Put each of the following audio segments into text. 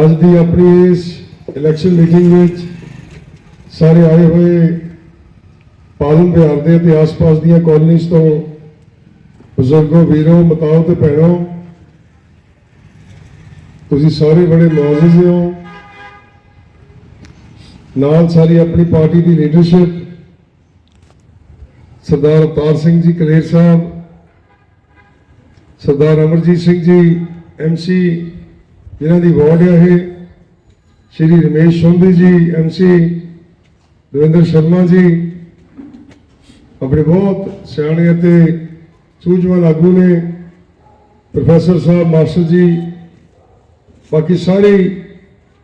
ਅੱਜ ਦੀ ਆਪਣੀ ਇਸ ਇਲੈਕਸ਼ਨ ਮੀਟਿੰਗ ਵਿੱਚ ਸਾਰੇ ਆਏ ਹੋਏ ਪਾਲਮ ਬਿਹਾਰ ਦੇ ਅਤੇ ਆਸ-ਪਾਸ ਦੀਆਂ ਕਾਲਨੀਆਂ ਤੋਂ ਬਜ਼ੁਰਗੋ, ਵੀਰੋ, ਮਤਾਓ ਤੇ ਭੈਣੋ, ਤੁਸੀਂ ਸਾਰੇ ਬੜੇ ਮੌਜੂਦ ਹੋ। ਨਾਲ ਸਾਰੀ ਆਪਣੀ ਪਾਰਟੀ ਦੀ ਲੀਡਰਸ਼ਿਪ ਸਰਦਾਰ ਅਵਤਾਰ ਸਿੰਘ ਜੀ ਕਲੇਰ ਸਾਹਿਬ, ਸਰਦਾਰ ਅਮਰਜੀਤ ਸਿੰਘ ਜੀ ਐਮਸੀ ਜਿਨ੍ਹਾਂ ਦੀ ਵਾਰਡ ਹੈ ਇਹ ਸ਼੍ਰੀ ਰਮੇਸ਼ ਸੋਂਦੀ ਜੀ ਐਮਸੀ ਦਵਿੰਦਰ ਸ਼ਰਮਾ ਜੀ, ਆਪਣੇ ਬਹੁਤ ਸਿਆਣੇ ਅਤੇ ਸੂਝਵਾਨ ਆਗੂ ਨੇ, ਪ੍ਰੋਫੈਸਰ ਸਾਹਿਬ ਮਾਸਟਰ ਜੀ, ਬਾਕੀ ਸਾਰੇ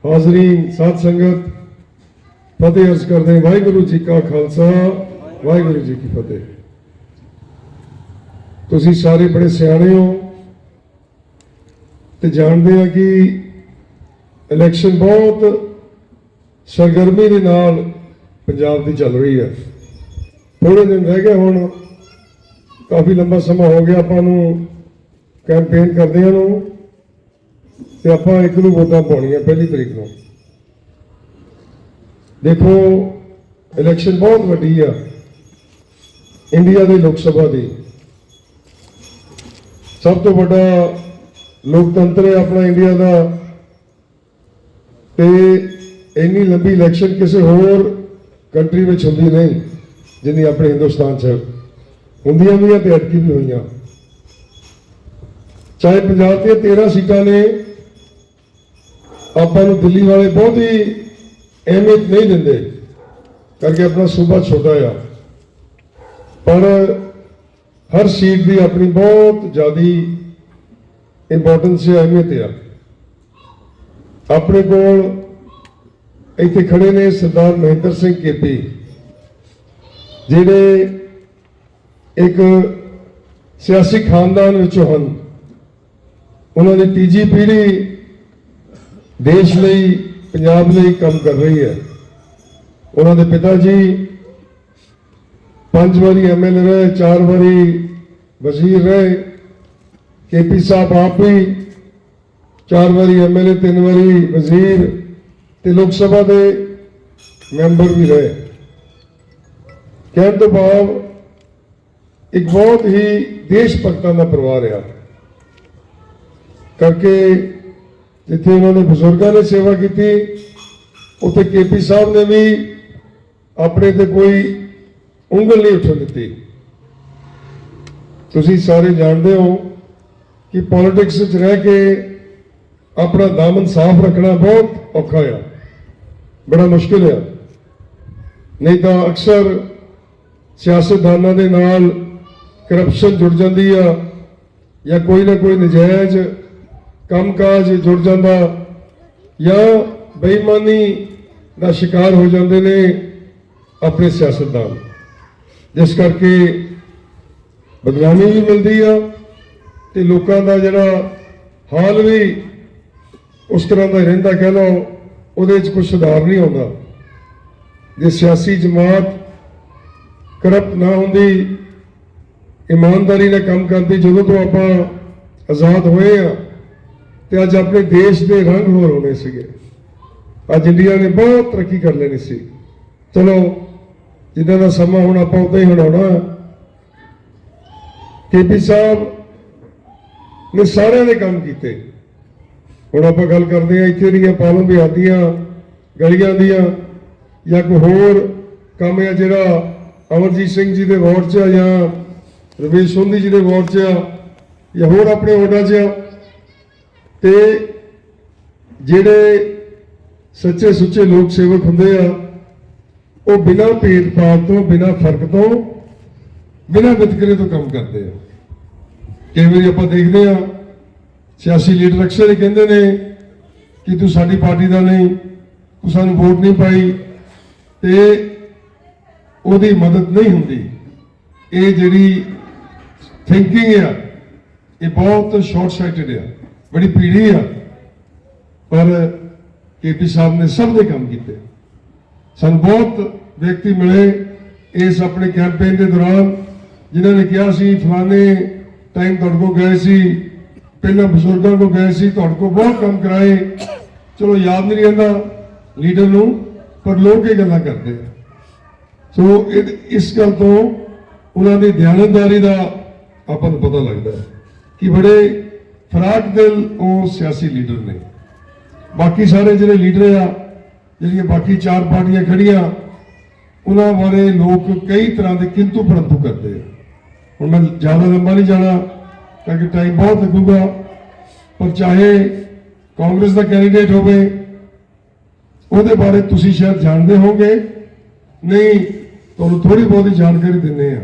ਹਾਜ਼ਰੀਨ, ਸਾਧ ਸੰਗਤ, ਫਤਿਹ ਅਰਜ਼ ਕਰਦੇ ਹਾਂ। ਵਾਹਿਗੁਰੂ ਜੀ ਕਾ ਖਾਲਸਾ, ਵਾਹਿਗੁਰੂ ਜੀ ਕੀ ਫਤਿਹ ਤੁਸੀਂ ਸਾਰੇ ਬੜੇ ਸਿਆਣੇ ਹੋ ਤੇ ਜਾਣਦੇ ਆ ਕਿ ਇਲੈਕਸ਼ਨ ਬਹੁਤ ਸਰਗਰਮੀ ਦੇ ਨਾਲ ਪੰਜਾਬ ਦੀ ਚੱਲ ਰਹੀ ਹੈ ਥੋੜੇ ਦਿਨ ਰਹਿ ਗਏ ਹੁਣ, ਕਾਫੀ ਲੰਬਾ ਸਮਾਂ ਹੋ ਗਿਆ, ਆਪਾਂ ਨੂੰ ਕੈਂਪੇਨ ਕਰਦੇ ਕਰਦਿਆਂ ਨੂੰ ਤੇ ਆਪਾਂ ਇੱਕ ਨੂੰ ਵੋਟਾਂ ਪਾਉਣੀਆਂ ਪਹਿਲੀ ਤਰੀਕ ਨੂੰ। ਦੇਖੋ ਇਲੈਕਸ਼ਨ ਬਹੁਤ ਵੱਡੀ ਆ, ਇੰਡੀਆ ਦੀ ਲੋਕ ਸਭਾ ਦੀ। ਸਭ ਤੋਂ ਵੱਡਾ ਲੋਕਤੰਤਰ ਹੈ ਆਪਣਾ ਇੰਡੀਆ ਦਾ। ਤੇ ਇੰਨੀ ਲੰਬੀ ਇਲੈਕਸ਼ਨ ਕਿਸੇ ਹੋਰ ਕੰਟਰੀ ਵਿੱਚ ਹੁੰਦੀ ਨਹੀਂ, ਜਿੰਨੀ ਆਪਣੇ ਹਿੰਦੁਸਤਾਨ 'ਚ। ਹੁੰਦੀਆਂ ਵੀ ਆ ਤੇ ਅਟਕੀ ਵੀ ਹੋਈਆਂ। ਚਾਹੇ ਪੰਜਾਬ ਦੀਆਂ 13 ਸੀਟਾਂ ਨੇ, ਆਪਾਂ ਨੂੰ ਦਿੱਲੀ ਵਾਲੇ ਬਹੁਤ ਹੀ ਅਹਿਮੀਅਤ ਨਹੀਂ ਦਿੰਦੇ, ਕਰਕੇ ਆਪਣਾ ਸੂਬਾ ਛੋਟਾ ਆ। ਪਰ ਹਰ ਸੀਟ ਦੀ ਆਪਣੀ ਬਹੁਤ ਜ਼ਿਆਦੀ ਇੰਪੋਰਟੈਂਸ ਹੈ ਅਹਿਮੀਅਤ ਆ ਆਪਣੇ ਕੋਲ ਇੱਥੇ ਖੜੇ ਨੇ ਸਰਦਾਰ ਮਹਿੰਦਰ ਸਿੰਘ ਕੇਪੀ, ਜਿਹੜੇ ਇੱਕ ਸਿਆਸੀ ਖਾਨਦਾਨ ਵਿੱਚੋਂ ਹਨ। ਉਹਨਾਂ ਦੀ ਤੀਜੀ ਪੀੜ੍ਹੀ ਦੇਸ਼ ਲਈ, ਪੰਜਾਬ ਲਈ ਕੰਮ ਕਰ ਰਹੀ ਹੈ। ਉਹਨਾਂ ਦੇ ਪਿਤਾ ਜੀ ਪੰਜ ਵਾਰੀ ਐਮਐਲਏ ਰਹੇ, ਚਾਰ ਵਾਰੀ ਵਜ਼ੀਰ ਰਹੇ ਕੇਪੀ ਸਾਹਿਬ ਆਪ ਵੀ ਚਾਰ ਵਾਰੀ ਐਮਐਲਏ ਤਿੰਨ ਵਾਰੀ ਵਜ਼ੀਰ ਤੇ ਲੋਕ ਸਭਾ ਦੇ ਮੈਂਬਰ ਵੀ ਰਹੇ। ਕਹਿਣ ਤੋਂ ਭਾਵ ਇੱਕ ਬਹੁਤ ਹੀ ਦੇਸ਼ ਭਗਤਾਂ ਦਾ ਪਰਿਵਾਰ ਆ। ਕਰਕੇ ਜਿੱਥੇ ਉਹਨਾਂ ਨੇ ਬਜ਼ੁਰਗਾਂ ਨੇ ਸੇਵਾ ਕੀਤੀ, ਉੱਥੇ ਕੇਪੀ ਸਾਹਿਬ ਨੇ ਵੀ ਆਪਣੇ ਤੇ ਕੋਈ ਉਂਗਲ ਨਹੀਂ ਉੱਠਣ ਦਿੱਤੀ। ਤੁਸੀਂ ਸਾਰੇ ਜਾਣਦੇ ਹੋ ਕਿ ਪੋਲਿਟਿਕਸ ਵਿੱਚ ਰਹਿ ਕੇ ਆਪਣਾ ਦਾਮਨ ਸਾਫ਼ ਰੱਖਣਾ ਬਹੁਤ ਔਖਾ ਆ। ਬੜਾ ਮੁਸ਼ਕਿਲ ਆ। ਨਹੀਂ ਤਾਂ ਅਕਸਰ ਸਿਆਸਤਦਾਨਾਂ ਦੇ ਨਾਲ ਕਰਪਸ਼ਨ ਜੁੜ ਜਾਂਦੀ ਆ ਜਾਂ ਕੋਈ ਨਾ ਕੋਈ ਨਜਾਇਜ਼ ਕੰਮਕਾਜ ਜੁੜ ਜਾਂਦਾ ਜਾਂ ਬੇਈਮਾਨੀ ਦਾ ਸ਼ਿਕਾਰ ਹੋ ਜਾਂਦੇ ਨੇ ਆਪਣੇ ਸਿਆਸਤਦਾਨ। ਜਿਸ ਕਰਕੇ ਬਦਨਾਮੀ ਵੀ ਮਿਲਦੀ ਆ। ਤੇ ਲੋਕਾਂ ਦਾ ਜਿਹੜਾ ਹਾਲ ਵੀ ਉਸ ਤਰ੍ਹਾਂ ਦਾ ਰਹਿੰਦਾ, ਕਹਿ ਲਓ, ਉਹਦੇ 'ਚ ਕੁਝ ਸੁਧਾਰ ਨਹੀਂ ਆਉਂਦਾ। ਜੇ ਸਿਆਸੀ ਜਮਾਤ ਕਰਪਟ ਨਾ ਹੁੰਦੀ, ਇਮਾਨਦਾਰੀ ਨਾਲ ਕੰਮ ਕਰਦੀ, ਜਦੋਂ ਤੋਂ ਆਪਾਂ ਆਜ਼ਾਦ ਹੋਏ ਆ, ਤੇ ਅੱਜ ਆਪਣੇ ਦੇਸ਼ ਦੇ ਰੰਗ ਹੋਰ ਹੋਣੇ ਸੀਗੇ। ਅੱਜ ਇੰਡੀਆ ਨੇ ਬਹੁਤ ਤਰੱਕੀ ਕਰ ਲੈਣੀ ਸੀ। ਚਲੋ ਜਿੱਦਾਂ ਦਾ ਸਮਾਂ ਹੁਣ ਆਪਾਂ ਉਦਾਂ ਹੀ ਹਣਾਉਣਾ ਕੇਪੀ ਸਾਹਿਬ ਨੇ ਸਾਰਿਆਂ ਨੇ ਕੰਮ ਕੀਤੇ। ਹੁਣ ਆਪਾਂ ਗੱਲ ਕਰਦੇ ਆ ਇੱਥੇ ਦੀਆਂ ਪਾਲਮ ਬਿਹਾਰ ਗਲੀਆਂ ਦੀਆਂ, ਜਾਂ ਕੋਈ ਹੋਰ ਕੰਮ ਆ ਜਿਹੜਾ ਅਮਰਜੀਤ ਸਿੰਘ ਜੀ ਦੇ ਵਾਰਡ 'ਚ ਆ ਜਾਂ ਰਵੀਸ਼ ਸੋਂਦੀ ਜੀ ਦੇ ਵਾਰਡ 'ਚ ਆ ਜਾਂ ਹੋਰ ਆਪਣੇ ਵਾਰਡਾਂ 'ਚ ਆ, ਤੇ ਜਿਹੜੇ ਸੱਚੇ ਸੁੱਚੇ ਲੋਕ ਸੇਵਕ ਹੁੰਦੇ ਆ, ਉਹ ਬਿਨਾਂ ਭੇਦਭਾਵ ਤੋਂ, ਬਿਨਾਂ ਫ਼ਰਕ ਤੋਂ, ਬਿਨਾਂ ਵਿਤਕਰੇ ਤੋਂ ਕੰਮ ਕਰਦੇ ਆ। ਕਈ ਵਾਰੀ ਆਪਾਂ ਦੇਖਦੇ ਆ ਸਿਆਸੀ ਲੀਡਰ ਅਕਸਰ ਹੀ ਕਹਿੰਦੇ ਨੇ ਕਿ ਤੂੰ ਸਾਡੀ ਪਾਰਟੀ ਦਾ ਨਹੀਂ, ਤੂੰ ਸਾਨੂੰ ਵੋਟ ਨਹੀਂ ਪਾਈ। ਤੇ ਉਹਦੀ ਮਦਦ ਨਹੀਂ ਹੁੰਦੀ। ਇਹ ਜਿਹੜੀ ਥਿੰਕਿੰਗ ਆ, ਇਹ ਬਹੁਤ ਸ਼ਾਰਟ ਸਾਈਟਡ ਆ। ਬੜੀ ਪੀੜੀ ਆ। ਪਰ ਕੇਪੀ ਸਾਹਿਬ ਨੇ ਸਭ ਦੇ ਕੰਮ ਕੀਤੇ। ਸਾਨੂੰ ਬਹੁਤ ਵਿਅਕਤੀ ਮਿਲੇ ਇਸ ਆਪਣੇ ਕੈਂਪੇਨ ਦੇ ਦੌਰਾਨ, ਜਿਨ੍ਹਾਂ ਨੇ ਕਿਹਾ ਸੀ, ਫਲਾਣੇ ਟਾਈਮ ਤੁਹਾਡੇ ਕੋਲ ਗਏ ਸੀ, ਪਹਿਲਾਂ ਬਜ਼ੁਰਗਾਂ ਕੋਲ ਗਏ ਸੀ, ਤੁਹਾਡੇ ਕੋਲ ਬਹੁਤ ਕੰਮ ਕਰਾਏ। ਚਲੋ ਯਾਦ ਨਹੀਂ ਰਹਿੰਦਾ ਲੀਡਰ ਨੂੰ, ਪਰ ਲੋਕ ਇਹ ਗੱਲਾਂ ਕਰਦੇ ਆ। ਸੋ ਇਹ- ਇਸ ਗੱਲ ਤੋਂ ਉਹਨਾਂ ਦੀ ਦਿਆਨਤਦਾਰੀ ਦਾ ਆਪਾਂ ਨੂੰ ਪਤਾ ਲੱਗਦਾ ਕਿ ਬੜੇ ਫਰਾਕ ਦਿਲ ਉਹ ਸਿਆਸੀ ਲੀਡਰ ਨੇ। ਬਾਕੀ ਸਾਰੇ ਜਿਹੜੇ ਲੀਡਰ ਆ, ਜਿਹੜੀਆਂ ਬਾਕੀ ਚਾਰ ਪਾਰਟੀਆਂ ਖੜੀਆਂ ਉਹਨਾਂ ਬਾਰੇ ਲੋਕ ਕਈ ਤਰ੍ਹਾਂ ਦੇ ਕਿੰਤੂ ਪਰੰਤੂ ਕਰਦੇ ਆ। ਹੁਣ ਮੈਂ ਜ਼ਿਆਦਾ ਲੰਬਾ ਨਹੀਂ ਜਾਣਾ, ਕਿਉਂਕਿ ਟਾਈਮ ਬਹੁਤ ਲੱਗੂਗਾ, ਪਰ ਚਾਹੇ ਕਾਂਗਰਸ ਦਾ ਕੈਂਡੀਡੇਟ ਹੋਵੇ, ਉਹਦੇ ਬਾਰੇ ਤੁਸੀਂ ਸ਼ਾਇਦ ਜਾਣਦੇ ਹੋਵੋਗੇ। ਨਹੀਂ, ਤੁਹਾਨੂੰ ਥੋੜੀ ਬਹੁਤੀ ਜਾਣਕਾਰੀ ਦਿੰਨੇ ਆ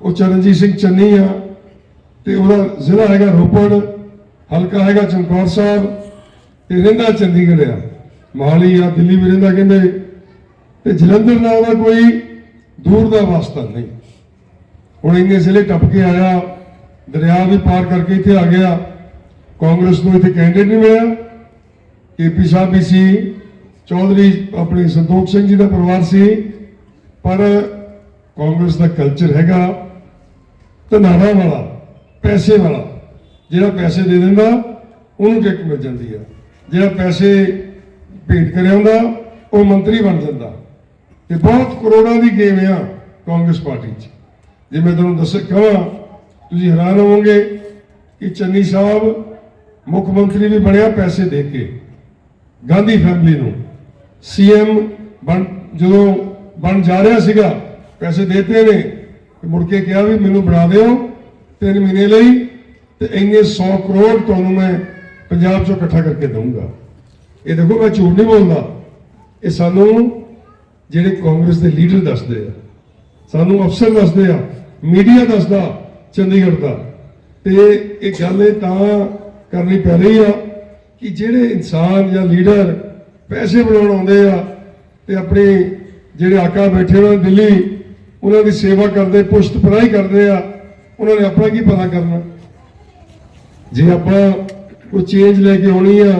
ਉਹ ਚਰਨਜੀਤ ਸਿੰਘ ਚੰਨੀ ਆ, ਤੇ ਉਹਦਾ ਜ਼ਿਲ੍ਹਾ ਹੈਗਾ ਰੋਪੜ, ਹਲਕਾ ਹੈਗਾ ਚਮਕੌਰ ਸਾਹਿਬ, ਤੇ ਰਹਿੰਦਾ ਚੰਡੀਗੜ੍ਹ ਆ। ਮੋਹਾਲੀ ਆ, ਦਿੱਲੀ ਵੀ ਰਹਿੰਦਾ ਕਹਿੰਦੇ। ਤੇ ਜਲੰਧਰ ਨਾਲ ਉਹਦਾ ਕੋਈ ਦੂਰ ਦਾ ਵਾਸਤਾ ਨਹੀਂ। ਹੁਣ ਇੰਨੇ ਜ਼ਿਲ੍ਹੇ ਟੱਪ ਕੇ ਆਇਆ, ਦਰਿਆ ਵੀ ਪਾਰ ਕਰਕੇ ਇੱਥੇ ਆ ਗਿਆ। ਕਾਂਗਰਸ ਨੂੰ ਇੱਥੇ ਕੈਂਡੀਡੇਟ ਨਹੀਂ ਮਿਲਿਆ। ਕੇਪੀ ਸਾਹਿਬ ਵੀ ਸੀ, ਚੌਧਰੀ ਆਪਣੇ ਸੰਤੋਖ ਸਿੰਘ ਜੀ ਦਾ ਪਰਿਵਾਰ ਸੀ, ਪਰ ਕਾਂਗਰਸ ਦਾ ਕਲਚਰ ਹੈਗਾ ਧਨਾਰਾ ਵਾਲਾ, ਪੈਸੇ ਵਾਲਾ। ਜਿਹੜਾ ਪੈਸੇ ਦੇ ਦਿੰਦਾ, ਉਹਨੂੰ ਟਿਕਟ ਮਿਲ ਜਾਂਦੀ ਆ। ਜਿਹੜਾ ਪੈਸੇ ਭੇਟ ਕਰਿਆਉਂਦਾ ਉਹ ਮੰਤਰੀ ਬਣ ਜਾਂਦਾ। ਤੇ ਬਹੁਤ ਕਰੋੜਾਂ ਦੀ ਗੇਮ ਆ ਕਾਂਗਰਸ ਪਾਰਟੀ 'ਚ। ਜੇ ਮੈਂ ਤੁਹਾਨੂੰ ਦੱਸ ਕਹਾਂ, ਤੁਸੀਂ ਹੈਰਾਨ ਹੋਵੋਗੇ ਕਿ ਚੰਨੀ ਸਾਹਿਬ ਮੁੱਖ ਮੰਤਰੀ ਵੀ ਬਣਿਆ ਪੈਸੇ ਦੇ ਕੇ, ਗਾਂਧੀ ਫੈਮਿਲੀ ਨੂੰ। ਸੀਐਮ ਬਣ, ਜਦੋਂ ਬਣ ਜਾ ਰਿਹਾ ਸੀਗਾ, ਪੈਸੇ ਦੇਤੇ ਨੇ ਮੁੜ ਕੇ ਕਿਹਾ ਵੀ ਮੈਨੂੰ ਬਣਾ ਦਿਓ ਤਿੰਨ ਮਹੀਨੇ ਲਈ ਤੇ ਇੰਨੇ 100 ਕਰੋੜ ਤੁਹਾਨੂੰ ਮੈਂ ਪੰਜਾਬ ਚੋਂ ਇਕੱਠਾ ਕਰਕੇ ਦਊਂਗਾ। ਇਹ ਦੇਖੋ, ਮੈਂ ਝੂਠ ਨਹੀਂ ਬੋਲਦਾ। ਇਹ ਸਾਨੂੰ ਜਿਹੜੇ ਕਾਂਗਰਸ ਦੇ ਲੀਡਰ ਦੱਸਦੇ ਆ, ਸਾਨੂੰ ਅਫਸਰ ਦੱਸਦੇ ਆ ਮੀਡੀਆ ਦੱਸਦਾ, ਚੰਡੀਗੜ੍ਹ ਦਾ। ਤੇ ਇਹ ਗੱਲ ਇਹ ਤਾਂ ਕਰਨੀ ਪੈ ਰਹੀ ਆ ਕਿ ਜਿਹੜੇ ਇਨਸਾਨ ਜਾਂ ਲੀਡਰ ਪੈਸੇ ਬਣਾਉਣ ਆਉਂਦੇ ਆ ਤੇ ਆਪਣੇ ਜਿਹੜੇ ਆਕਾ ਬੈਠੇ ਉਹਨਾਂ ਦਿੱਲੀ, ਉਹਨਾਂ ਦੀ ਸੇਵਾ ਕਰਦੇ, ਪੁਸ਼ਤ ਪਰਾਈ ਕਰਦੇ ਆ, ਉਹਨਾਂ ਨੇ ਆਪਣਾ ਕੀ ਪਤਾ ਕਰਨਾ? ਜੇ ਆਪਾਂ ਕੋਈ ਚੇਂਜ ਲੈ ਕੇ ਆਉਣੀ ਆ,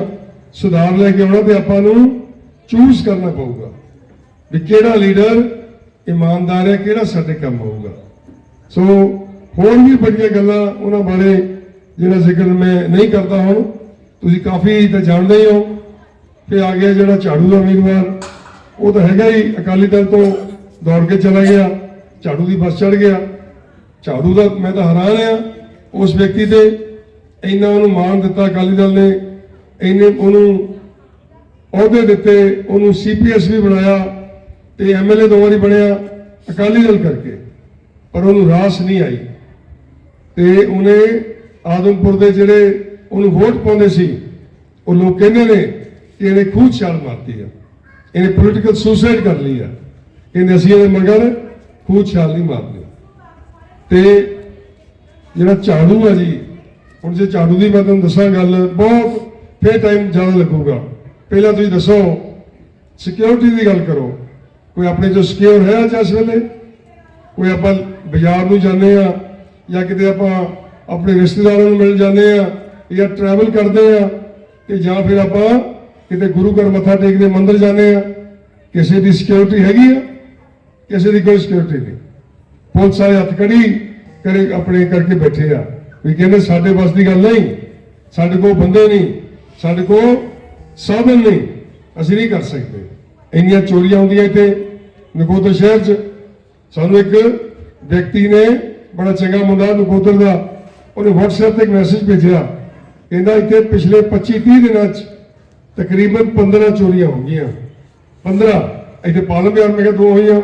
ਸੁਧਾਰ ਲੈ ਕੇ ਆਉਣਾ ਤੇ ਆਪਾਂ ਨੂੰ ਚੂਜ਼ ਕਰਨਾ ਪਊਗਾ ਵੀ ਕਿਹੜਾ ਲੀਡਰ ਇਮਾਨਦਾਰ ਹੈ, ਕਿਹੜਾ ਸਾਡੇ ਕੰਮ ਆਊਗਾ। ਸੋ ਹੋਰ ਵੀ ਬੜੀਆਂ ਗੱਲਾਂ ਉਹਨਾਂ ਬਾਰੇ ਜਿਹੜਾ ਜ਼ਿਕਰ ਮੈਂ ਨਹੀਂ ਕਰਦਾ ਹੁਣ, ਤੁਸੀਂ ਕਾਫੀ ਤਾਂ ਜਾਣਦੇ ਹੀ ਹੋ ਕਿ ਆ ਗਿਆ ਜਿਹੜਾ ਝਾੜੂ ਦਾ ਉਮੀਦਵਾਰ, ਉਹ ਤਾਂ ਹੈਗਾ ਹੀ, ਅਕਾਲੀ ਦਲ ਤੋਂ ਦੌੜ ਕੇ ਚਲਾ ਗਿਆ, ਝਾੜੂ ਦੀ ਬੱਸ ਚੜ ਗਿਆ। ਝਾੜੂ ਦਾ ਮੈਂ ਤਾਂ ਹੈਰਾਨ ਆ, ਉਸ ਵਿਅਕਤੀ ਤੇ ਇੰਨਾ ਉਹਨੂੰ ਮਾਣ ਦਿੱਤਾ ਅਕਾਲੀ ਦਲ ਨੇ, ਇੰਨੇ ਉਹਨੂੰ ਅਹੁਦੇ ਦਿੱਤੇ, ਉਹਨੂੰ ਸੀਪੀਐਸ ਵੀ ਬਣਾਇਆ ਤੇ ਐਮਐਲਏ ਦੋ ਵਾਰੀ ਬਣਿਆ ਅਕਾਲੀ ਦਲ ਕਰਕੇ। ਪਰ ਉਹਨੂੰ ਰਾਸ ਨਹੀਂ ਆਈ। ਤੇ ਉਹਨੇ ਆਦਮਪੁਰ ਦੇ ਜਿਹੜੇ ਉਹਨੂੰ ਵੋਟ ਪਾਉਂਦੇ ਸੀ, ਉਹ ਲੋਕ ਕਹਿੰਦੇ ਨੇ ਕਿ ਇਹਨੇ ਖੂਹ ਛਾਲ ਮਾਰਤੀ ਆ। ਇਹਨੇ ਪੋਲੀਟੀਕਲ ਸੁਸਾਈਡ ਕਰ ਲਈ ਆ। ਇਹਨੇ ਅਸੀਂ ਇਹਦੇ ਮਗਰ ਖੂਹ ਛਾਲ ਨਹੀਂ ਮਾਰਦੇ। ਤੇ ਜਿਹੜਾ ਝਾੜੂ ਆ ਜੀ, ਹੁਣ ਜੇ ਝਾੜੂ ਦੀ ਮੈਂ ਤੁਹਾਨੂੰ ਦੱਸਾਂ ਗੱਲ, ਬਹੁਤ ਫੇਰ ਟਾਈਮ ਜ਼ਿਆਦਾ ਲੱਗੂਗਾ। ਪਹਿਲਾਂ ਤੁਸੀਂ ਦੱਸੋ ਸਿਕਿਉਰਿਟੀ ਦੀ ਗੱਲ ਕਰੋ। ਕੋਈ ਆਪਣੇ ਜੋ ਸਿਕਿਉਰ ਹੈ ਅੱਜ ਇਸ ਵੇਲੇ? ਕੋਈ ਆਪਾਂ ਬਾਜ਼ਾਰ ਨੂੰ ਜਾਂਦੇ ਆ ਜਾਂ ਕਿਤੇ ਆਪਾਂ ਆਪਣੇ ਰਿਸ਼ਤੇਦਾਰਾਂ ਨੂੰ ਮਿਲ ਜਾਂਦੇ ਆ ਜਾਂ ਟਰੈਵਲ ਕਰਦੇ ਆ ਤੇ ਜਾਂ ਫਿਰ ਆਪਾਂ ਕਿਤੇ ਗੁਰੂ ਘਰ ਮੱਥਾ ਟੇਕਦੇ ਮੰਦਰ ਜਾਂਦੇ ਆ, ਕਿਸੇ ਦੀ ਸਿਕਿਉਰਿਟੀ ਹੈਗੀ ਆ, ਕਿਸੇ ਦੀ ਕੋਈ ਸਿਕਿਉਰਿਟੀ ਨਹੀਂ। ਪੁਲਿਸ ਵਾਲੇ ਹੱਥ ਕੜੀ ਕਰੇ ਆਪਣੇ ਕਰਕੇ ਬੈਠੇ ਆ ਵੀ ਕਹਿੰਦੇ ਸਾਡੇ ਬਸ ਦੀ ਗੱਲ ਨਹੀਂ, ਸਾਡੇ ਕੋਲ ਬੰਦੇ ਨਹੀਂ, ਸਾਡੇ ਕੋਲ ਸਾਧਨ ਨਹੀਂ, ਅਸੀਂ ਨਹੀਂ ਕਰ ਸਕਦੇ। ਇੰਨੀਆਂ ਚੋਰੀਆਂ ਹੁੰਦੀਆਂ ਇੱਥੇ ਨਕੋਦਰ ਸ਼ਹਿਰ 'ਚ। ਸਾਨੂੰ ਇੱਕ ਵਿਅਕਤੀ ਨੇ ਬੜਾ ਚੰਗਾ ਮੁੰਡਾ, ਨਕੋਦਰ ਦਾ, ਉਹਨੇ WhatsApp ਤੇ ਇੱਕ ਮੈਸੇਜ ਭੇਜਿਆ। ਕਹਿੰਦਾ, ਇੱਥੇ ਪਿਛਲੇ 25 30 ਦਿਨਾਂ 'ਚ ਤਕਰੀਬਨ 15 ਚੋਰੀਆਂ ਹੋ ਗਈਆਂ। 15 ਇੱਥੇ ਪਾਲਮ ਬਿਹਾਰ ਮੈਂ ਕਿਹਾ ਦੋ ਹੋਈਆਂ।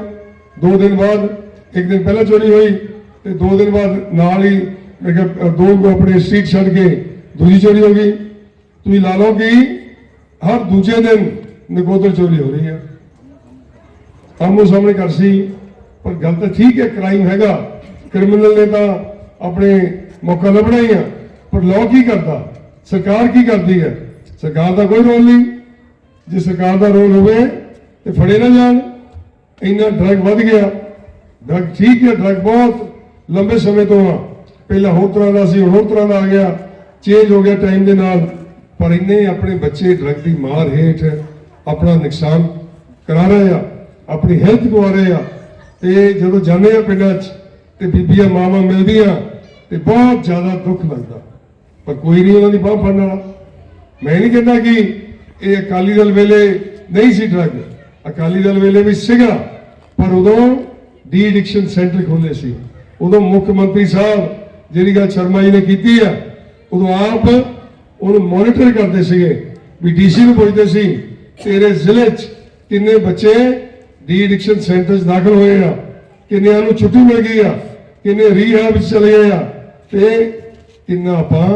ਦੋ ਦਿਨ ਬਾਅਦ ਇੱਕ ਦਿਨ ਪਹਿਲਾਂ ਚੋਰੀ ਹੋਈ ਤੇ ਦੋ ਦਿਨ ਬਾਅਦ ਨਾਲ ਹੀ ਮੈਂ ਕਿਹਾ ਦੋ ਆਪਣੇ ਸਟਰੀਟ ਛੱਡ ਕੇ ਦੂਜੀ ਚੋਰੀ ਹੋ ਗਈ। ਤੁਸੀਂ ਲਾ ਲਓ ਕਿ ਹਰ ਦੂਜੇ ਦਿਨ ਨਕੋਦਰ ਚੋਰੀ ਹੋ ਰਹੀ ਹੈ। ਆਮੋ ਸਾਹਮਣੇ ਕਰ ਸੀ। ਪਰ ਗੱਲ ਤਾਂ ਠੀਕ ਹੈ ਕ੍ਰਾਈਮ ਹੈਗਾ। ਕ੍ਰਿਮੀਨਲ ਨੇ ਤਾਂ ਆਪਣੇ ਮੌਕਾ ਲੱਭਣਾ ਹੀ ਆ। ਪਰ ਲਾਅ ਕੀ ਕਰਦਾ? ਸਰਕਾਰ ਕੀ ਕਰਦੀ ਹੈ? ਸਰਕਾਰ ਦਾ ਕੋਈ ਰੋਲ ਨਹੀਂ। ਜੇ ਸਰਕਾਰ ਦਾ ਰੋਲ ਹੋਵੇ ਤੇ ਫੜੇ ਨਾ ਜਾਣ। ਇੰਨਾ ਡਰਗ ਵੱਧ ਗਿਆ। ਡਰਗ ਠੀਕ ਹੈ ਡਰਗ ਬਹੁਤ ਲੰਬੇ ਸਮੇਂ ਤੋਂ ਆ। ਪਹਿਲਾਂ ਹੋਰ ਤਰ੍ਹਾਂ ਦਾ ਸੀ ਹੋਰ ਤਰ੍ਹਾਂ ਦਾ ਆ ਗਿਆ। ਚੇਂਜ ਹੋ ਗਿਆ ਟਾਈਮ ਦੇ ਨਾਲ। ਪਰ ਇੰਨੇ ਆਪਣੇ ਬੱਚੇ ਡਰਗ ਦੀ ਮਾਰ ਹੇਠ ਆਪਣਾ ਨੁਕਸਾਨ ਕਰਾ ਰਹੇ ਆ। ਆਪਣੀ ਹੈਲਥ ਗਵਾ ਰਹੇ ਆ। ਤੇ ਜਦੋਂ ਜਾਂਦੇ ਆ ਪਿੰਡਾਂ 'ਚ, ਤੇ ਬੀਬੀਆਂ ਮਾਵਾਂ ਮਿਲਦੀਆਂ, ਤੇ ਬਹੁਤ ਜ਼ਿਆਦਾ ਦੁੱਖ ਲੱਗਦਾ। ਪਰ ਕੋਈ ਨਹੀਂ ਉਹਨਾਂ ਦੀ ਬਾਹ ਫੜਨ ਵਾਲਾ। ਮੈਂ ਨਹੀਂ ਕਹਿੰਦਾ ਕਿ ਇਹ ਅਕਾਲੀ ਦਲ ਵੇਲੇ ਨਹੀਂ ਸੀ ਡਰਗ। ਅਕਾਲੀ ਦਲ ਵੇਲੇ ਵੀ ਸੀਗਾ, ਪਰ ਉਦੋਂ ਡੀ ਐਡਿਕਸ਼ਨ ਸੈਂਟਰ ਖੋਲੇ ਸੀ। ਉਦੋਂ ਮੁੱਖ ਮੰਤਰੀ ਸਾਹਿਬ ਜਿਹੜੀ ਗੱਲ ਸ਼ਰਮਾ ਜੀ ਨੇ ਕੀਤੀ ਆ, ਉਦੋਂ ਆਪ ਉਹਨੂੰ ਮੋਨੀਟਰ ਕਰਦੇ ਸੀਗੇ ਵੀ ਡੀਸੀ ਨੂੰ ਪੁੱਛਦੇ ਸੀ, ਤੇਰੇ ਜ਼ਿਲ੍ਹੇ 'ਚ ਕਿੰਨੇ ਬੱਚੇ ਡੀ ਐਡਿਕਸ਼ਨ ਸੈਂਟਰ 'ਚ ਦਾਖਲ ਹੋਏ ਆ, ਕਿੰਨਿਆਂ ਨੂੰ ਛੁੱਟੀ ਮਿਲ ਗਈ ਆ, ਕਿੰਨੇ ਰੀਹੈਬ 'ਚ ਚਲੇ ਗਏ ਆ, ਤੇ ਕਿੰਨਾ ਆਪਾਂ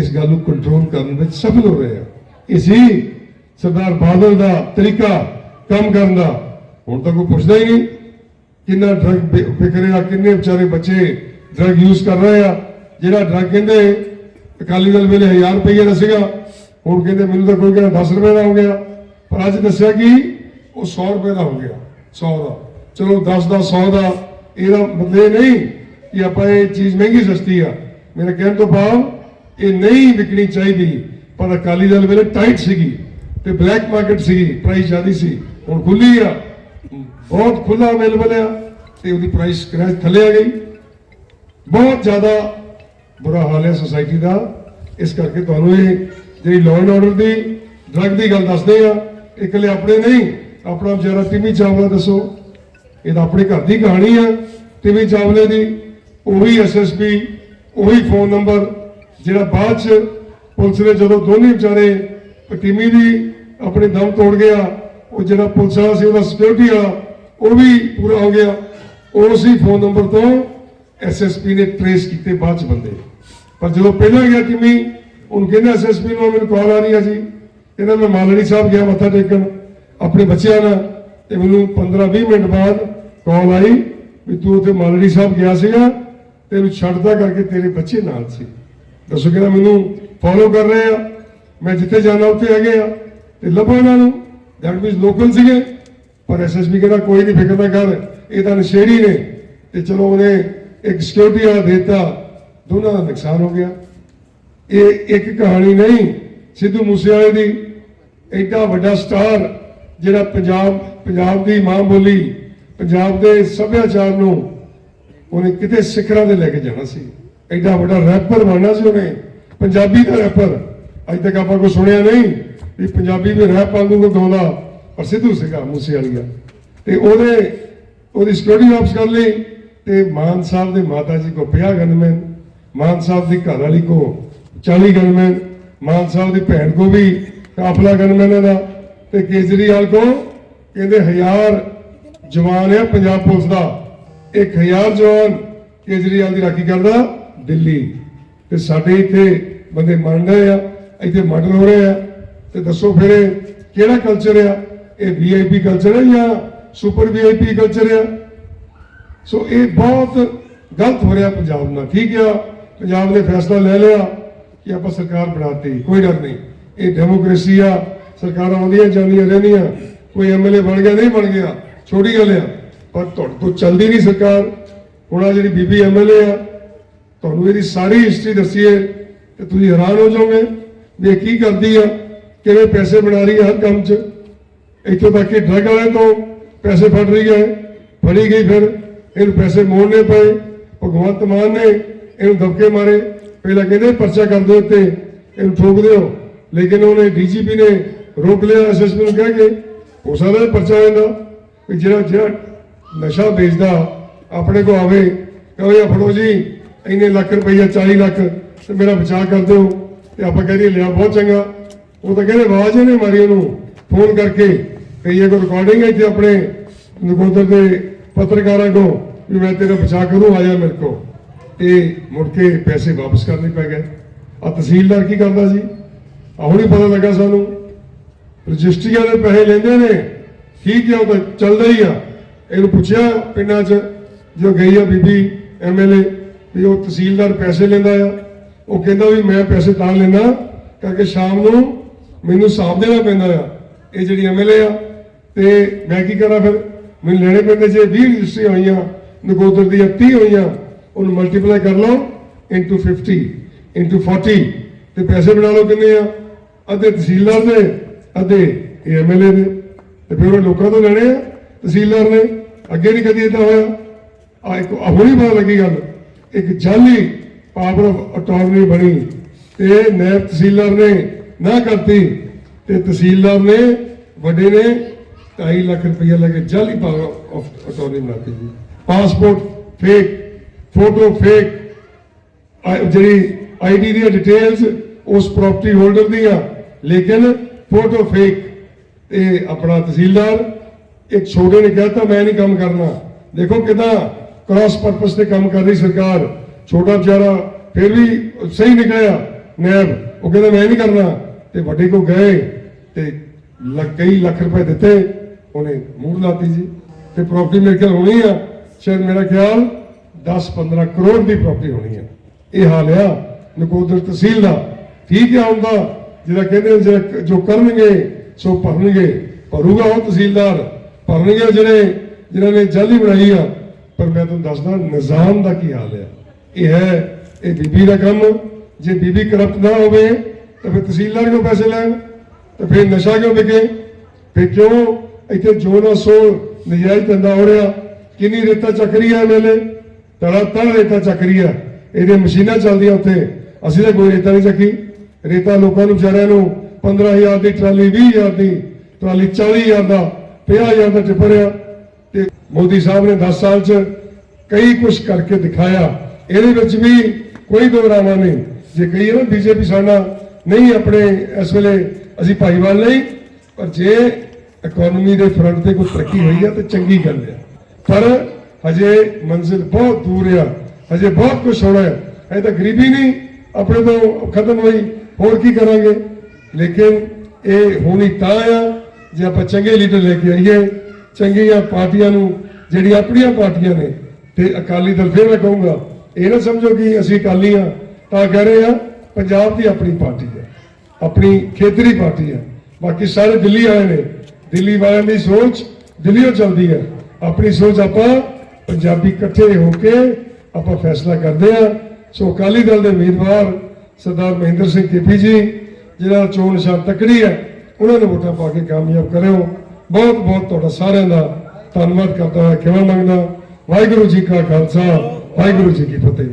ਇਸ ਗੱਲ ਨੂੰ ਕੰਟਰੋਲ ਕਰਨ ਵਿੱਚ ਸਫਲ ਹੋ ਰਹੇ ਆ। ਇਸੀ ਸਰਦਾਰ ਬਾਦਲ ਦਾ ਤਰੀਕਾ ਕੰਮ ਕਰਨ ਦਾ। ਹੁਣ ਤਾਂ ਕੋਈ ਪੁੱਛਦਾ ਹੀ ਨਹੀਂ ਕਿੰਨਾ ਡਰਗ ਵਿਕ ਰਿਹਾ, ਕਿੰਨੇ ਵਿਚਾਰੇ ਬੱਚੇ ਡਰਗ ਯੂਜ਼ ਕਰ ਰਹੇ ਆ। ਜਿਹੜਾ ਡਰਗ ਕਹਿੰਦੇ, ਅਕਾਲੀ ਦਲ ਵੇਲੇ 1000 ਰੁਪਏ ਦਾ ਸੀਗਾ, ਹੁਣ ਕਹਿੰਦੇ ਮੈਨੂੰ ਤਾਂ ਕੋਈ ਕਹਿੰਦਾ 10 ਰੁਪਏ ਦਾ ਹੋ ਗਿਆ। ਪਰ ਅੱਜ ਦੱਸਿਆ ਕਿ ਉਹ 100 ਰੁਪਏ ਦਾ ਹੋ ਗਿਆ 100 ਦਾ। ਚਲੋ 10 ਦਾ 100 ਦਾ, ਇਹਦਾ ਮਤਲਬ ਇਹ ਨਹੀਂ ਕਿ ਆਪਾਂ ਇਹ ਚੀਜ਼ ਮਹਿੰਗੀ ਸਸਤੀ ਆ। ਮੇਰੇ ਕਹਿਣ ਤੋਂ ਭਾਵ ਇਹ ਨਹੀਂ ਵਿਕਣੀ ਚਾਹੀਦੀ, ਪਰ ਅਕਾਲੀ ਦਲ ਵੇਲੇ ਟਾਈਟ ਸੀਗੀ ਤੇ ਬਲੈਕ ਮਾਰਕੀਟ ਸੀਗੀ ਪ੍ਰਾਈਸ ਜ਼ਿਆਦੀ ਸੀ, ਹੁਣ ਖੁੱਲੀ ਆ। ਬਹੁਤ ਖੁੱਲਾ ਅਵੇਲੇਬਲ ਆ ਤੇ ਉਹਦੀ ਪ੍ਰਾਈਸ ਕਰੈਸ਼ ਥੱਲੇ ਆ ਗਈ। ਬਹੁਤ ਜ਼ਿਆਦਾ ਬੁਰਾ ਹਾਲ ਹੈ ਸੋਸਾਇਟੀ ਦਾ। ਇਸ ਕਰਕੇ ਤੁਹਾਨੂੰ ਇਹ ਜਿਹੜੀ ਲਾਅ ਐਂਡ ਆਰਡਰ ਦੀ ਡਰੱਗ ਦੀ ਗੱਲ ਦੱਸਦੇ ਆ, ਇਹ ਇਕੱਲੇ ਆਪਣੇ ਨਹੀਂ ਆਪਣਾ ਵਿਚਾਰਾ ਤਿਮੀ ਚਾਵਲਾ ਦੱਸੋ। ਇਹ ਤਾਂ ਆਪਣੇ ਘਰ ਦੀ ਕਹਾਣੀ ਆ। ਟਿਮੀ ਚਾਵਲੇ ਦੀ ਉਹੀ ਐਸਐਸਪੀ ਉਹੀ ਫੋਨ ਨੰਬਰ ਜਿਹੜਾ ਬਾਅਦ ਚ ਪੁਲਿਸ ਨੇ ਜਦੋਂ ਦੋਨੇ ਵਿਚਾਰੇ ਟਿਮੀ ਦੀ ਆਪਣੇ ਦਮ ਤੋੜ ਗਿਆ, ਉਹ ਜਿਹੜਾ ਪੁਲਿਸ ਵਾਲਾ ਸੀ, ਉਹਦਾ ਸਿਕਿਉਰਿਟੀ ਵਾਲਾ, ਉਹ ਵੀ ਪੂਰਾ ਹੋ ਗਿਆ। ਉਸੇ ਫੋਨ ਨੰਬਰ ਤੋਂ ਐਸਐਸਪੀ ਨੇ ਟ੍ਰੇਸ ਕੀਤੇ ਬਾਅਦ ਚ ਬੰਦੇ। ਪਰ ਜਦੋਂ ਪਹਿਲਾਂ ਗਿਆ ਟਿਮੀ ਉਹਨੂੰ ਕਹਿੰਦਾ ਐਸਐਸਪੀ ਨੂੰ ਮੈਨੂੰ ਕਾਲ ਆ ਰਹੀ ਆ ਜੀ। ਕਹਿੰਦਾ ਮੈਂ ਮਾਲੜੀ ਸਾਹਿਬ ਗਿਆ ਮੱਥਾ ਟੇਕਣ। ਆਪਣੇ ਬੱਚਿਆਂ ਨਾਲ ਤੇ ਮੈਨੂੰ 15-20 ਮਿੰਟ ਬਾਅਦ ਕਾਲ ਆਈ ਵੀ ਤੂੰ ਉੱਥੇ ਮਾਲੜੀ ਸਾਹਿਬ ਗਿਆ ਸੀਗਾ ਤੈਨੂੰ ਛੱਡਦਾ ਕਰਕੇ ਤੇਰੇ ਬੱਚੇ ਨਾਲ ਸੀ। ਦੱਸੋ ਕਹਿੰਦਾ ਮੈਨੂੰ ਫੋਲੋ ਕਰ ਰਹੇ ਆ। ਮੈਂ ਜਿੱਥੇ ਜਾਣਾ ਉੱਥੇ ਹੈਗੇ ਆ ਤੇ ਲੱਭੋ ਇਹਨਾਂ ਨੂੰ। ਦੈਟ ਮੀਨਸ ਲੋਕਲ ਸੀਗੇ, ਪਰ ਐਸਐਸਪੀ ਕਹਿੰਦਾ ਕੋਈ ਨਹੀਂ ਫਿਕਰ ਨਾ ਕਰ, ਇਹ ਤਾਂ ਨਸ਼ੇੜੀ ਨੇ। ਤੇ ਚਲੋ ਉਹਨੇ ਇੱਕ ਸਿਕਿਉਰਿਟੀ ਵਾਲਾ ਦਿੱਤਾ, ਦੋਨਾਂ ਦਾ ਨੁਕਸਾਨ ਹੋ ਗਿਆ। ਇਹ ਇੱਕ ਕਹਾਣੀ ਨਹੀਂ, ਸਿੱਧੂ ਮੂਸੇਵਾਲੇ ਦੀ, ਐਡਾ ਵੱਡਾ ਸਟਾਰ ਜਿਹੜਾ ਪੰਜਾਬ ਪੰਜਾਬ ਦੀ ਮਾਂ ਬੋਲੀ, ਪੰਜਾਬ ਦੇ ਸੱਭਿਆਚਾਰ ਨੂੰ ਉਹਨੇ ਕਿਤੇ ਸਿਖਰਾਂ ਤੇ ਲੈ ਕੇ ਜਾਣਾ ਸੀ। ਐਡਾ ਵੱਡਾ ਰੈਪਰ ਬਣਨਾ ਸੀ ਉਹਨੇ। ਪੰਜਾਬੀ ਦਾ ਰੈਪਰ ਅੱਜ ਤੱਕ ਆਪਾਂ ਕੋਈ ਸੁਣਿਆ ਨਹੀਂ ਵੀ ਪੰਜਾਬੀ ਵੀ ਰੈਪ ਵਾਂਗੂ ਕੋ ਗਾਉਂਦਾ ਪਰ ਸਿੱਧੂ ਸੀਗਾ ਮੂਸੇ ਵਾਲੀਆ ਤੇ ਉਹਦੇ ਉਹਦੀ ਸਿਕਿਉਰਿਟੀ ਵਾਪਸ ਕਰ ਲਈ ਤੇ ਮਾਨ ਸਾਹਿਬ ਦੇ ਮਾਤਾ ਜੀ ਕੋ 50 ਗਨਮੈਨ ਮਾਨ ਸਾਹਿਬ ਦੀ ਘਰ ਵਾਲੀ ਕੋ 40 ਗਨਮੈਨ ਮਾਨ ਸਾਹਿਬ ਦੀ ਭੈਣ ਕੋ ਵੀ ਕਾਫਲਾ ਗਨਮੈਨਾਂ ਦਾ ਤੇ ਕੇਜਰੀਵਾਲ ਕੋ ਕਹਿੰਦੇ ਹਜ਼ਾਰ ਜਵਾਨ ਆ, ਪੰਜਾਬ ਪੁਲਿਸ ਦਾ। ਇੱਕ ਹਜ਼ਾਰ ਜਵਾਨ ਕੇਜਰੀਵਾਲ ਦੀ ਰਾਖੀ ਕਰਦਾ ਦਿੱਲੀ। ਤੇ ਸਾਡੇ ਇੱਥੇ ਬੰਦੇ ਮਰਨ ਰਹੇ ਆ, ਇੱਥੇ ਮਰਡਰ ਹੋ ਰਹੇ ਆ। ਤੇ ਦੱਸੋ ਫਿਰ ਕਿਹੜਾ ਕਲਚਰ ਆ? ਇਹ ਵੀਆਈਪੀ ਕਲਚਰ ਹੈ ਜਾਂ ਸੁਪਰ ਵੀਆਈਪੀ ਕਲਚਰ ਆ? ਸੋ ਇਹ ਬਹੁਤ ਗਲਤ ਹੋ ਰਿਹਾ ਪੰਜਾਬ ਨਾਲ। ਠੀਕ ਆ, ਪੰਜਾਬ ਨੇ ਫੈਸਲਾ ਲੈ ਲਿਆ ਕਿ ਆਪਾਂ ਸਰਕਾਰ ਬਣਾਤੀ, ਕੋਈ ਡਰ ਨਹੀਂ। ਇਹ ਡੈਮੋਕ੍ਰੇਸੀ ਆ ਸਰਕਾਰਾਂ ਆਉਂਦੀਆਂ, ਜਾਂਦੀਆਂ ਰਹਿੰਦੀਆਂ। ਕੋਈ ਐਮਐਲਏ ਬਣ ਗਿਆ, ਨਹੀਂ ਬਣ ਗਿਆ, ਛੋਟੀ ਗੱਲ ਆ। ਪਰ ਤੁਹਾਡੇ ਤੋਂ ਚੱਲਦੀ ਨਹੀਂ ਸਰਕਾਰ। ਹੁਣ ਆ ਜਿਹੜੀ ਬੀਬੀ ਐਮਐਲਏ ਆ, ਤੁਹਾਨੂੰ ਇਹਦੀ ਸਾਰੀ ਹਿਸਟਰੀ ਦੱਸੀਏ, ਤੇ ਤੁਸੀਂ ਹੈਰਾਨ ਹੋ ਜਾਓਗੇ ਵੀ ਇਹ ਕੀ ਕਰਦੀ ਆ, ਕਿਵੇਂ ਪੈਸੇ ਬਣਾ ਰਹੀ ਆ ਹਰ ਕੰਮ 'ਚ। ਇੱਥੋਂ ਤੱਕ ਕਿ ਡਰਗ ਵਾਲੇ ਤੋਂ ਪੈਸੇ ਫੜ ਰਹੀ ਹੈ ਫੜੀ ਗਈ ਫਿਰ। ਇਹਨੂੰ ਪੈਸੇ ਮੋੜਨੇ ਪਏ। ਭਗਵੰਤ ਮਾਨ ਨੇ ਇਹਨੂੰ ਦਬਕੇ ਮਾਰੇ। ਪਹਿਲਾਂ ਕਹਿੰਦੇ ਪਰਚਾ ਕਰ ਦਿਓ ਉੱਤੇ, ਇਹਨੂੰ ਠੋਕ ਦਿਓ। ਲੇਕਿਨ ਉਹਨੇ ਡੀਜੀਪੀ ਨੇ ਰੋਕ ਲਿਆ ਐਸਐਸਪੀ ਨੂੰ ਕਹਿ ਕੇ। ਹੋ ਸਕਦਾ ਇਹ ਪਰਚਾ ਇਹਦਾ ਵੀ ਜਿਹੜਾ ਜਿਹੜਾ ਨਸ਼ਾ ਵੇਚਦਾ, ਆਪਣੇ ਕੋ ਆਵੇ, ਕਹੋ ਇਹ ਫੜੋ ਜੀ, ਇੰਨੇ ਲੱਖ ਰੁਪਈਆ 40 ਲੱਖ, ਤੇ ਮੇਰਾ ਬਚਾਅ ਕਰ ਦਿਓ। ਤੇ ਆਪਾਂ ਕਹਿੰਦੇ ਲਿਆ ਬਹੁਤ ਚੰਗਾ। ਉਹ ਤਾਂ ਕਹਿੰਦੇ ਆਵਾਜ਼ ਹੀ ਮਾਰੀ ਉਹਨੂੰ। ਫੋਨ ਕਰਕੇ ਕਈ ਇਹ ਕੋ ਰਿਕਾਰਡਿੰਗ ਹੈ ਇੱਥੇ ਆਪਣੇ ਨਗੋਦਰ ਦੇ ਪੱਤਰਕਾਰਾਂ ਕੋ ਵੀ ਮੈਂ ਤੇਰਾ ਬਚਾਅ ਕਰੂੰ, ਆ ਜਾ ਮੇਰੇ ਕੋ ਇਹ ਮੁੜ ਕੇ ਪੈਸੇ ਵਾਪਸ ਕਰਨੇ ਪੈ ਗਏ। ਆ ਤਹਿਸੀਲਦਾਰ ਕੀ ਕਰਦਾ ਸੀ? ਆ ਹੁਣੀ ਪਤਾ ਲੱਗਾ ਸਾਨੂੰ। ਰਜਿਸਟਰੀਆਂ ਦੇ ਪੈਸੇ ਲੈਂਦੇ ਨੇ, ਠੀਕ ਹੈ, ਉਹ ਤਾਂ ਚੱਲਦਾ ਹੀ ਆ। ਇਹਨੂੰ ਪੁੱਛਿਆ ਪਿੰਡਾਂ 'ਚ ਜੋ ਗਈ ਆ ਬੀਬੀ ਐਮਐਲਏ ਵੀ ਉਹ ਤਹਿਸੀਲਦਾਰ ਪੈਸੇ ਲੈਂਦਾ ਆ। ਉਹ ਕਹਿੰਦਾ ਵੀ ਮੈਂ ਪੈਸੇ ਤਾਂ ਲੈਂਦਾ, ਕਰਕੇ ਸ਼ਾਮ ਨੂੰ ਮੈਨੂੰ ਹਿਸਾਬ ਦੇਣਾ ਪੈਂਦਾ ਆ। ਇਹ ਜਿਹੜੀ ਐਮਐਲਏ ਆ, ਤੇ ਮੈਂ ਕੀ ਕਰਾਂ ਫਿਰ? ਮੈਨੂੰ ਲੈਣੇ ਪੈਂਦੇ ਜੇ 20 ਰਜਿਸਟਰੀਆਂ ਹੋਈਆਂ ਨਗੋਦਰ ਦੀਆਂ 30 ਹੋਈਆਂ, ਉਹਨੂੰ ਮਲਟੀਪਲਾਈ ਕਰ ਲਓ ਇਨਟੂ 50 ਇਨਟੂ 40 ਤੇ ਪੈਸੇ ਬਣਾ ਲਓ ਕਿੰਨੇ ਆ? ਅੱਧੇ ਤਹਿਸੀਲਦਾਰ ਦੇ ਅੱਧੇ ਇਹ ਐਮਐਲਏ ਦੇ ਤੇ ਫਿਰ ਉਹ ਲੋਕਾਂ ਤੋਂ ਲੈਣੇ ਆ, ਤਹਿਸੀਲਦਾਰ ਨੇ। ਅੱਗੇ ਨਹੀਂ ਕਦੀ ਇਦਾਂ ਹੋਇਆ? ਆ ਇੱਕ ਆਹ ਪਤਾ ਲੱਗੀ ਗੱਲ। ਇੱਕ ਜਾਲੀ ਪਾਵਰ ਆਫ ਅਟਾਰਨੀ ਬਣੀ। ਤੇ ਨਾਇਬ ਤਹਿਸੀਲਦਾਰ ਨੇ ਨਾ ਕਰਤੀ, ਤੇ ਤਹਿਸੀਲਦਾਰ ਨੇ, ਵੱਡੇ ਨੇ 2.5 ਲੱਖ ਰੁਪਇਆ ਲੈ ਕੇ ਜਾਲੀ ਪਾਵਰ ਆਫ ਅਟਾਰਨੀ ਬਣਾਤੀ ਜੀ। Passport fake, photo fake. ਆ- ਜਿਹੜੀ ਆਈਡੀ ਦੀਆਂ ਡਿਟੇਲਸ ਉਸ ਪ੍ਰਾਪਰਟੀ ਹੋਲਡਰ ਦੀਆਂ, ਲੇਕਿਨ ਫੋਟੋ ਫੇਕ ਇਹ ਆਪਣਾ ਤਹਿਸੀਲਦਾਰ, ਇੱਕ ਛੋਟੇ ਨੇ ਕਹਿਤਾ ਮੈਂ ਨਹੀਂ ਕੰਮ ਕਰਨਾ। ਦੇਖੋ ਕਿਦਾਂ ਕ੍ਰਾਸ ਪਰਪਸ ਤੇ ਕੰਮ ਕਰ ਰਹੀ ਸਰਕਾਰ। ਛੋਟਾ ਵਿਚਾਰਾ ਫਿਰ ਵੀ ਸਹੀ ਨਿਕਲਿਆ, ਨੈਬ। ਉਹ ਕਹਿੰਦਾ ਮੈਂ ਨਹੀਂ ਕਰਨਾ। ਤੇ ਵੱਡੇ ਕੋ ਗਏ ਤੇ ਕਈ ਲੱਖ ਰੁਪਏ ਦਿੱਤੇ। ਉਹਨੇ ਮੂੰਹ ਲਾਤੀ ਜੀ। ਤੇ ਪ੍ਰਾਪਰਟੀ ਮੇਰੇ ਖਿਆਲ ਹੋਣੀ ਆ। ਸ਼ਾਇਦ ਮੇਰਾ ਖਿਆਲ 10-15 ਕਰੋੜ ਦੀ ਪ੍ਰਾਪਰਟੀ ਹੋਣੀ ਆ। ਇਹ ਹਾਲ ਆ। ਨਕੋਦਰ ਤਹਿਸੀਲ ਦਾ। ਠੀਕ ਆ ਆਉਂਦਾ ਜਿਹੜਾ ਕਹਿੰਦੇ ਜਿਹੜਾ ਜੋ ਕਰਨਗੇ, ਸੋ ਭਰਨਗੇ। ਭਰੂਗਾ ਉਹ ਤਹਿਸੀਲਦਾਰ। ਭਰਨਗੇ ਜਿਹੜੇ ਜਿਨ੍ਹਾਂ ਨੇ ਜਾਲੀ ਬਣਾਈ ਆ। ਪਰ ਮੈਂ ਤੁਹਾਨੂੰ ਦੱਸਦਾ, ਨਿਜ਼ਾਮ ਦਾ ਕੀ ਹਾਲ ਹੈ ਇਹ ਹੈ, ਇਹ ਬੀਬੀ ਦਾ ਕੰਮ। ਜੇ ਬੀਬੀ ਕਰਪਟ ਨਾ ਹੋਵੇ, ਤਾਂ ਫਿਰ ਤਹਿਸੀਲਦਾਰ ਕਿਉਂ ਪੈਸੇ ਲੈਣ? ਤਾਂ ਫਿਰ ਨਸ਼ਾ ਕਿਉਂ ਵਿਕੇ? ਫਿਰ ਕਿਉਂ ਇੱਥੇ ਜੋ ਨਾ ਸੋ ਨਜਾਇਜ਼ ਧੰਦਾ ਹੋ ਰਿਹਾ? ਕਿੰਨੀ ਰੇਤਾ ਚੱਕਰੀ ਆ ਮੇਲੇ ਤੜਾ ਤੜ ਰੇਤਾ ਚੱਕਰੀ ਆ। ਇਹਦੇ ਮਸ਼ੀਨਾਂ ਚੱਲਦੀਆਂ ਉੱਥੇ। ਅਸੀਂ ਤਾਂ ਕੋਈ ਰੇਤਾ ਨਹੀਂ ਚੱਕੀ। ਰੇਤਾ ਲੋਕਾਂ ਨੂੰ, ਵਿਚਾਰਿਆਂ ਨੂੰ 15000 ਦੀ ਟਰਾਲੀ 20000 ਦੀ ਟਰਾਲੀ 40000 ਦਾ 50000 ਦਾ ਟਿੱਪਰ ਆ। ਤੇ ਮੋਦੀ ਸਾਹਿਬ ਨੇ 10 ਸਾਲ ਚ ਕਈ ਕੁਝ ਕਰਕੇ ਦਿਖਾਇਆ। ਇਹਦੇ ਵਿੱਚ ਵੀ ਕੋਈ ਦੋਰਾਵਾ ਨਹੀਂ। ਜੇ ਕਹੀਏ ਨਾ, ਬੀਜੇਪੀ ਸਾਡਾ ਨਹੀਂ ਆਪਣੇ ਇਸ ਵੇਲੇ ਅਸੀਂ ਭਾਈਵਾਲ ਨਹੀਂ, ਪਰ ਜੇ ਇਕਨੋਮੀ ਦੇ ਫਰੰਟ ਤੇ ਕੋਈ ਤਰੱਕੀ ਹੋਈ ਆ, ਤੇ ਚੰਗੀ ਗੱਲ ਆ। ਪਰ ਹਜੇ ਮੰਜ਼ਿਲ ਬਹੁਤ ਦੂਰ ਆ। ਹਜੇ ਬਹੁਤ ਕੁਝ ਹੋਣਾ ਹੈ ਹਜੇ ਤਾਂ ਗਰੀਬੀ ਨਹੀਂ, ਆਪਣੇ ਤੋਂ ਖਤਮ ਹੋਈ। ਹੋਰ ਕੀ ਕਰਾਂਗੇ? ਲੇਕਿਨ ਇਹ ਹੋਣੀ ਤਾਂ ਆ ਜੇ ਆਪਾਂ ਚੰਗੇ ਲੀਡਰ ਲੈ ਕੇ ਆਈਏ, ਚੰਗੀਆਂ ਪਾਰਟੀਆਂ ਨੂੰ, ਜਿਹੜੀਆਂ ਆਪਣੀਆਂ ਪਾਰਟੀਆਂ ਨੇ, ਤੇ ਅਕਾਲੀ ਦਲ ਫਿਰ ਮੈਂ ਕਹੂੰਗਾ, ਇਹ ਨਾ ਸਮਝੋ ਕਿ ਅਸੀਂ ਅਕਾਲੀ ਆ, ਤਾਂ ਕਹਿ ਰਹੇ ਆ, ਪੰਜਾਬ ਦੀ ਆਪਣੀ ਪਾਰਟੀ ਹੈ, ਆਪਣੀ ਖੇਤਰੀ ਪਾਰਟੀ ਹੈ। ਬਾਕੀ ਸਾਰੇ ਦਿੱਲੀ ਆਏ ਨੇ, ਦਿੱਲੀ ਵਾਲਿਆਂ ਦੀ ਸੋਚ ਦਿੱਲੀੋਂ ਚੱਲਦੀ ਹੈ। ਆਪਣੀ ਸੋਚ ਆਪਾਂ ਪੰਜਾਬੀ ਇਕੱਠੇ ਹੋ ਕੇ ਆਪਾਂ ਫੈਸਲਾ ਕਰਦੇ ਆ ਸੋ ਅਕਾਲੀ ਦਲ ਦੇ ਉਮੀਦਵਾਰ ਸਰਦਾਰ ਮਹਿੰਦਰ ਸਿੰਘ ਕੇਪੀ ਜੀ ਜਿਹੜਾ ਚੋਣ ਨਿਸ਼ਾਨ ਤਕੜੀ ਹੈ, ਉਹਨਾਂ ਨੂੰ ਵੋਟਾਂ ਪਾ ਕੇ ਕਾਮਯਾਬ ਕਰਿਓ। ਬਹੁਤ ਬਹੁਤ ਤੁਹਾਡਾ ਸਾਰਿਆਂ ਦਾ ਧੰਨਵਾਦ ਕਰਦਾ ਹਾਂ। ਖਿਮਾ ਮੰਗਦਾ ਵਾਹਿਗੁਰੂ ਜੀ ਕਾ ਖਾਲਸਾ, ਵਾਹਿਗੁਰੂ ਜੀ ਕੀ ਫਤਿਹ।